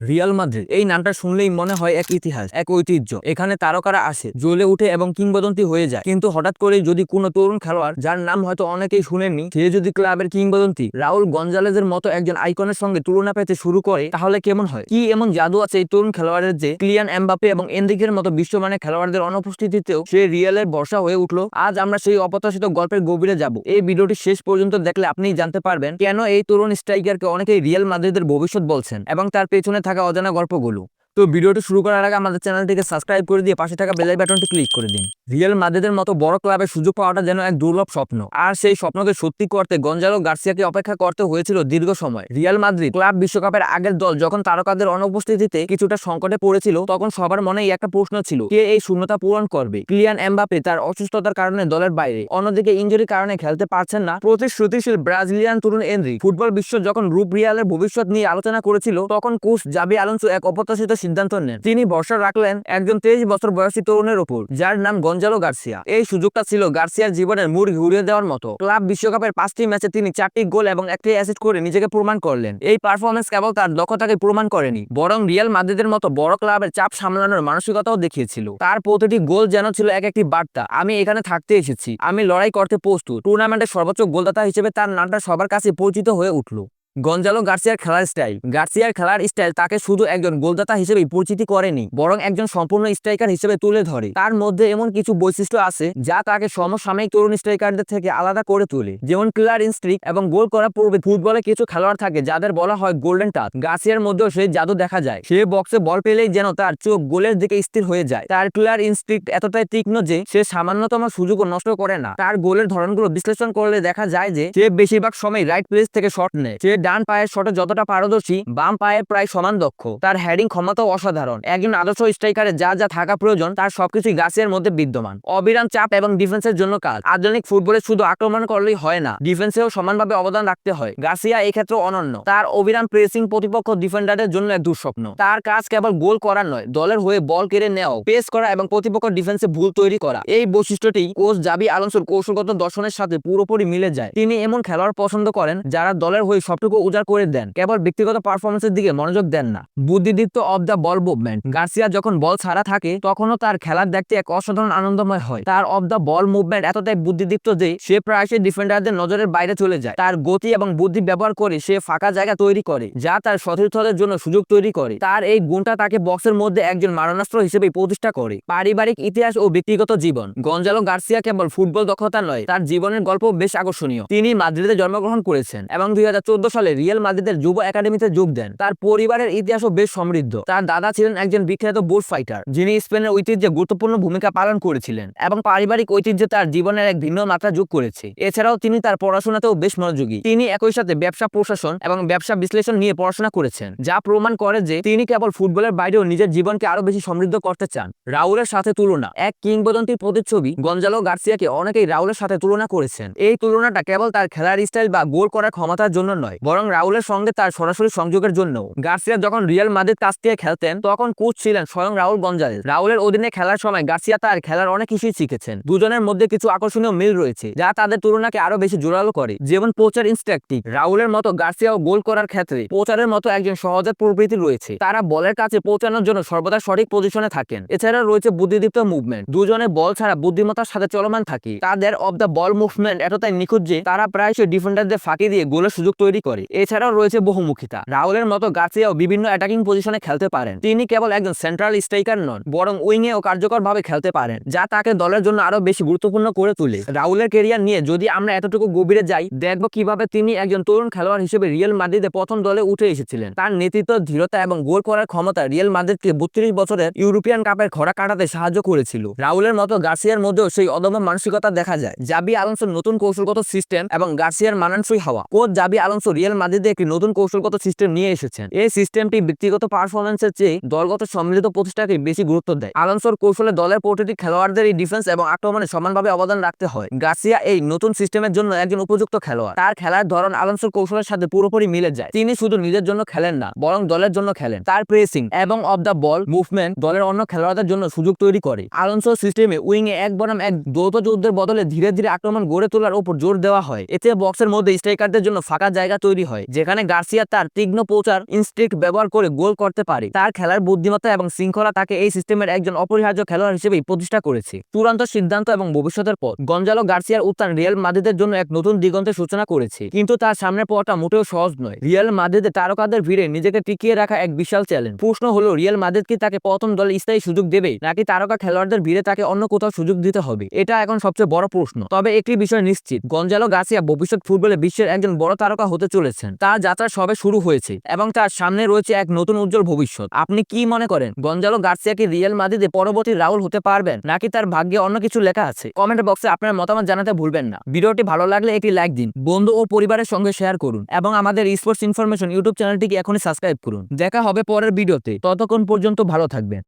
Real Madrid. এই নামটা শুনলেই মনে হয় এক ইতিহাস, এক ঐতিহ্য। এখানে তারকারা আসে, জ্বলে উঠে এবং কিংবদন্তি হয়ে যায়। কিন্তু হঠাৎ করে যদি কোনো তরুণ খেলোয়াড়, যার নাম হয়তো অনেকেই শুনেননি, সে যদি ক্লাবের কিংবদন্তি রাউল গঞ্জালেজের মতো একজন আইকনের সঙ্গে তুলনা পেতে শুরু করে, তাহলে কেমন হয়? কি এমন জাদু আছে এই তরুণ খেলোয়াড়ের যে, ক্লিয়ান এমবাপে এবং এন্দিকের মতো বিশ্বমানের খেলোয়াড়দের অনুপস্থিতিতেও সে রিয়ালের বর্ষা হয়ে উঠল? আজ আমরা সেই অপ্রত্যাশিত গল্পের গভীরে যাব। এই ভিডিওটি শেষ পর্যন্ত দেখলে আপনিই জানতে পারবেন কেন এই তরুণ স্ট্রাইকারকে অনেকেই রিয়াল মাদ্রিদের ভবিষ্যৎ বলছেন এবং তার পেছনে থাকা অজানা গল্পগুলো। তো ভিডিওটি শুরু করার আগে আমাদের চ্যানেলটিকে সাবস্ক্রাইব করে দিয়ে পাশে থাকা বেলাই বাটনটি ক্লিক করে দিন। রিয়াল মাদ্রিদের মতো বড় ক্লাবের সুযোগ পাওয়াটা যেন এক দুর্লভ স্বপ্ন। আর সেই স্বপ্নকে সত্যি করতে গঞ্জালো গার্সিয়াকে অপেক্ষা করতে হয়েছিল দীর্ঘ সময়। রিয়াল মাদ্রিদ ক্লাব বিশ্বকাপের আগের দল যখন তারকাদের অনুপস্থিতিতে কিছুটা সংকটে পড়েছিল, তখন সবার মনেই একটা প্রশ্ন ছিল, কে এই শূন্যতা পূরণ করবে? ক্লিয়ান এমবাপে তার অসুস্থতার কারণে দলের বাইরে। অন্যদিকে ইঞ্জুরির কারণে খেলতে পারছেন না প্রতিশ্রুতিশীল ব্রাজিলিয়ান তরুণ এনরি। ফুটবল বিশ্ব যখন রূপ রিয়ালের ভবিষ্যৎ নিয়ে আলোচনা করেছিল, তখন কোচ জাবি আলোনসো এক অপ্রত্যাশিত সিদ্ধান্ত নেন। তিনি ভরসা রাখলেন একজন তেইশ বছর বয়সী তরুণের ওপর যার নাম গঞ্জালো গার্সিয়া। এই সুযোগটা ছিল গার্সিয়ার জীবনের মুড ঘুরিয়ে দেওয়ার মতো। ক্লাব বিশ্বকাপের পাঁচটি ম্যাচে তিনি চারটি গোল এবং একটি অ্যাসিড করে নিজেকে প্রমাণ করলেন। এই পারফরমেন্স কেবল তার দক্ষতাকে প্রমাণ করেনি, বরং রিয়াল মাদ্রিদের মতো বড় ক্লাবের চাপ সামলানোর মানসিকতাও দেখিয়েছিল। তার প্রতিটি গোল যেন ছিল এক একটি বার্তা, আমি এখানে থাকতে এসেছি। আমি লড়াই করতে প্রস্তুত। টুর্নামেন্টের সর্বোচ্চ গোলদাতা হিসেবে তার নামটা সবার কাছে পরিচিত হয়ে উঠল। গঞ্জালো গার্সিয়ার খেলার স্টাইল। গার্সিয়ার খেলার স্টাইল তাকে শুধু একজন গোলদাতা হিসেবে পরিচিতি করেনি, বরং একজন সম্পূর্ণ স্ট্রাইকার হিসেবে তুলে ধরে। তার মধ্যে এমন কিছু বৈশিষ্ট্য আছে যা তাকে সমসাময়িক তরুণ স্ট্রাইকারদের থেকে আলাদা করে তোলে, যেমন ক্লিয়ার ইনস্ট্রিক এবং গোল করা পূর্বে ফুটবলে কিছু খেলোয়াড় থাকে যাদের বলা হয় গোল্ডেন টাচ। গার্সিয়ার মধ্যেও সেই জাদু দেখা যায়। সে বক্সে বল পেলেই যেন তার চোখ গোলের দিকে স্থির হয়ে যায়। তার ক্লিয়ার ইনস্ট্রিক্ট এতটাই তীক্ষ্ণ যে সে সামান্যতম সুযোগও নষ্ট করে না। তার গোলের ধরনগুলো বিশ্লেষণ করলে দেখা যায় যে সে বেশিরভাগ সময় রাইট প্লেস থেকে শট নেয়। সে ডান পায়ের শটে যতটা পারদর্শী, বাম পায়ে প্রায় সমান দক্ষ। তার হেডিং ক্ষমতাও অসাধারণ। একজন আদর্শ স্ট্রাইকারে যা যা থাকা প্রয়োজন, তার সবকিছুই গাছিয়ার মধ্যে বিদ্যমান। অবিরাম চাপ এবং ডিফেন্সের জন্য কাজ। আধুনিক ফুটবলে শুধু আক্রমণ করলেই হয় না ডিফেন্সেও সমানভাবে অবদান রাখতে হয়। গাছিয়া এই ক্ষেত্রে অনন্য। তার অবিরাম প্রেসিং প্রতিপক্ষ ডিফেন্ডারের জন্য এক দুঃস্বপ্ন। তার কাজ কেবল গোল করার নয়, দলের হয়ে বল কেড়ে নেওয়া পেস করা এবং প্রতিপক্ষ ডিফেন্সে ভুল তৈরি করা। এই বৈশিষ্ট্যটি কোচ জাবি আলোনসোর কৌশলগত দর্শনের সাথে পুরোপুরি মিলে যায়। তিনি এমন খেলোয়াড় পছন্দ করেন যারা দলের হয়ে সবটুকু উজাড় করে দেন। কেবল ব্যক্তিগত পারফরমেন্সের দিকে মনোযোগ দেন না। বুদ্ধিদীপ্ত off the ball movement Garcia যখন বল ছাড়া থাকে, তখনও তার খেলার দেখতে এক অসাধারণ আনন্দময় হয়। তার অব দ্য বল মুভমেন্ট এতটাই বুদ্ধিদীপ্ত যে, সে প্রায়শই ডিফেন্ডারদের নজরের বাইরে চলে যায়। তার গতি এবং বুদ্ধি ব্যবহার করে সে ফাঁকা জায়গা তৈরি করে, যা তার সতীর্থদের জন্য সুযোগ তৈরি করে। তার এই গুণটা তাকে বক্সের মধ্যে একজন মারণাস্ত্র হিসেবে প্রতিষ্ঠা করে। পারিবারিক ইতিহাস ও ব্যক্তিগত জীবন। গঞ্জালো গার্সিয়া কেবল ফুটবল দক্ষতা নয়, তার জীবনের গল্প বেশ আকর্ষণীয়। তিনি মাদ্রিদে জন্মগ্রহণ করেছেন এবং দুই সালে রিয়াল মাদ্রিদের যুব একাডেমিতে যোগ দেন। তার পরিবারের ইতিহাসও বেশ সমৃদ্ধ। তার দাদা ছিলেন একজন বিখ্যাত বুট ফাইটার, যিনি স্পেনের ঐতিহ্যে গুরুত্বপূর্ণ ভূমিকা পালন করেছিলেন এবং পারিবারিক ঐতিহ্য তার জীবনের এক ভিন্ন মাত্রা যোগ করেছে। এছাড়াও তিনি তার পড়াশোনাতেও বেশ মনোযোগী। তিনি একই সাথে ব্যবসা প্রশাসন এবং ব্যবসা বিশ্লেষণ নিয়ে পড়াশোনা করেছেন, যা প্রমাণ করে যে তিনি কেবল ফুটবলের বাইরেও নিজের জীবনকে আরও বেশি সমৃদ্ধ করতে চান। রাউলের সাথে তুলনা। এক কিংবদন্তির প্রতিচ্ছবি গঞ্জালো গার্সিয়াকে অনেকেই রাউলের সাথে তুলনা করেছেন। এই তুলনাটা কেবল তার খেলার স্টাইল বা গোল করার ক্ষমতার জন্য নয় বরং রাউলের সঙ্গে তার সরাসরি সংযোগের জন্য গার্সিয়া যখন রিয়াল মাদ্রিদ কাছ থেকে খেলতেন, তখন কোচ ছিলেন স্বয়ং রাউল গঞ্জালেস রাউলের অধীনে খেলার সময় গার্সিয়া তার খেলার অনেক কিছুই শিখেছেন। দুজনের মধ্যে কিছু আকর্ষণীয় মিল রয়েছে, যা তাদের তুলনাকে আরও বেশি জোরালো করে। যেমন পোচার ইনস্ট্রাকটিভ। রাউলের মতো গার্সিয়াও গোল করার ক্ষেত্রে পোচারের মতো একজন সহজাত প্রবৃত্তি রয়েছে। তারা বলের কাছে পৌঁছানোর জন্য সর্বদা সঠিক পজিশনে থাকেন। এছাড়া রয়েছে বুদ্ধিদীপ্ত মুভমেন্ট। দুজনে বল ছাড়া বুদ্ধিমত্তার সাথে চলমান থাকে। তাদের অব দ্য বল মুভমেন্ট এতটাই নিখুঁত যে, তারা প্রায়শই ডিফেন্ডারদের ফাঁকি দিয়ে গোলের সুযোগ তৈরি করে। এছাড়াও রয়েছে বহুমুখিতা। রাউলের মতো গার্সিয়াও বিভিন্ন অ্যাটাকিং পজিশনে খেলতে পারেন। তিনি কেবল একজন সেন্ট্রাল স্ট্রাইকার নন, বরং উইংয়ে ও কার্যকরভাবে খেলতে পারেন, যা তাকে দলের জন্য আরও বেশি গুরুত্বপূর্ণ করে তোলে। রাহুলের কেরিয়ার নিয়ে যদি আমরা এতটুকু গভীরে যাই, দেখব কীভাবে তিনি একজন তরুণ খেলোয়াড় হিসেবে রিয়েল মাদ্রিদে প্রথম দলে উঠে এসেছিলেন। তার নেতৃত্ব, ধীরতা এবং গোল করার ক্ষমতা রিয়েল মাদ্রিদকে বত্রিশ বছরের ইউরোপিয়ান কাপের খরা কাটাতে সাহায্য করেছিল। রাহুলের মতো গার্সিয়ার মধ্যেও সেই অদম্য মানসিকতা দেখা যায়। জাবি আলোনসোর নতুন কৌশলগত সিস্টেম এবং গার্সিয়ার মানানসই হওয়া। কোচ জাবি আলোনসো রিয়েল মাদ্রিদে একটি নতুন কৌশলগত সিস্টেম নিয়ে এসেছেন। এই সিস্টেমটি ব্যক্তিগত পারফরমেন্সের চেয়ে দলগত সম্মিলিত প্রতিষ্ঠাকে বেশি গুরুত্ব দেয়। আলোনসোর কৌশলে দলের প্রতিটি খেলোয়াড়দের এই ডিফেন্স এবং আক্রমণে সমানভাবে অবদান রাখতে হয়। গার্সিয়া এই নতুন সিস্টেমের জন্য একজন উপযুক্ত খেলোয়াড়। তার খেলার ধরন আলোনসোর কৌশলের সাথে পুরোপুরি মিলে যায়। তিনি শুধু নিজের জন্য খেলেন না, বরং দলের জন্য খেলেন। তার প্রেসিং এবং অফ দ্য বল মুভমেন্ট দলের অন্য খেলোয়াড়দের জন্য সুযোগ তৈরি করে। আলোনসোর সিস্টেমে উইং এ এক বনাম এক দ্রুত যুদ্ধের বদলে ধীরে ধীরে আক্রমণ গড়ে তোলার উপর জোর দেওয়া হয়। এতে বক্সের মধ্যে স্ট্রাইকারদের জন্য ফাঁকা জায়গা তৈরি তৈরি হয়, যেখানে গার্সিয়া তার তীক্ষ্ণ পৌঁছার ইনস্টিক্ট ব্যবহার করে গোল করতে পারে। তার খেলার বুদ্ধিমত্তা এবং শৃঙ্খলা তাকে এই সিস্টেমের একজন অপরিহার্য খেলোয়াড় হিসেবেই প্রতিষ্ঠা করেছে। চূড়ান্ত সিদ্ধান্ত এবং ভবিষ্যতের পথ, গঞ্জালো গার্সিয়ার উত্থান রিয়াল মাদ্রিদের জন্য এক নতুন দিগন্তের সূচনা করেছে। কিন্তু তার সামনের পথটা মোটেও সহজ নয়। রিয়াল মাদ্রিদের তারকাদের ভিড়ে নিজেকে টিকিয়ে রাখা এক বিশাল চ্যালেঞ্জ প্রশ্ন হলো, রিয়াল মাদ্রিদ কি তাকে প্রথম দলে স্থায়ী সুযোগ দেবে, নাকি তারকা খেলোয়াড়দের ভিড়ে তাকে অন্য কোথাও সুযোগ দিতে হবে? এটা এখন সবচেয়ে বড় প্রশ্ন। তবে একটি বিষয় নিশ্চিত, গঞ্জালো গার্সিয়া ভবিষ্যৎ ফুটবলে বিশ্বের একজন বড় তারকা হতে চলেছেন তার যাত্রা সবে শুরু হয়েছে এবং তার সামনে রয়েছে এক নতুন উজ্জ্বল ভবিষ্যৎ। আপনি কি মনে করেন, গঞ্জালো গার্সিয়া কি রিয়াল মাদ্রিদে পরবর্তী রাউল হতে পারবেন, নাকি তার ভাগ্যে অন্য কিছু লেখা আছে? কমেন্ট বক্সে আপনার মতামত জানাতে ভুলবেন না। ভিডিওটি ভালো লাগলে একটি লাইক দিন, বন্ধু ও পরিবারের সঙ্গে শেয়ার করুন এবং আমাদের স্পোর্টস ইনফরমেশন ইউটিউব চ্যানেলটিকে এখনই সাবস্ক্রাইব করুন। দেখা হবে পরের ভিডিওতে। ততক্ষণ পর্যন্ত ভালো থাকবেন।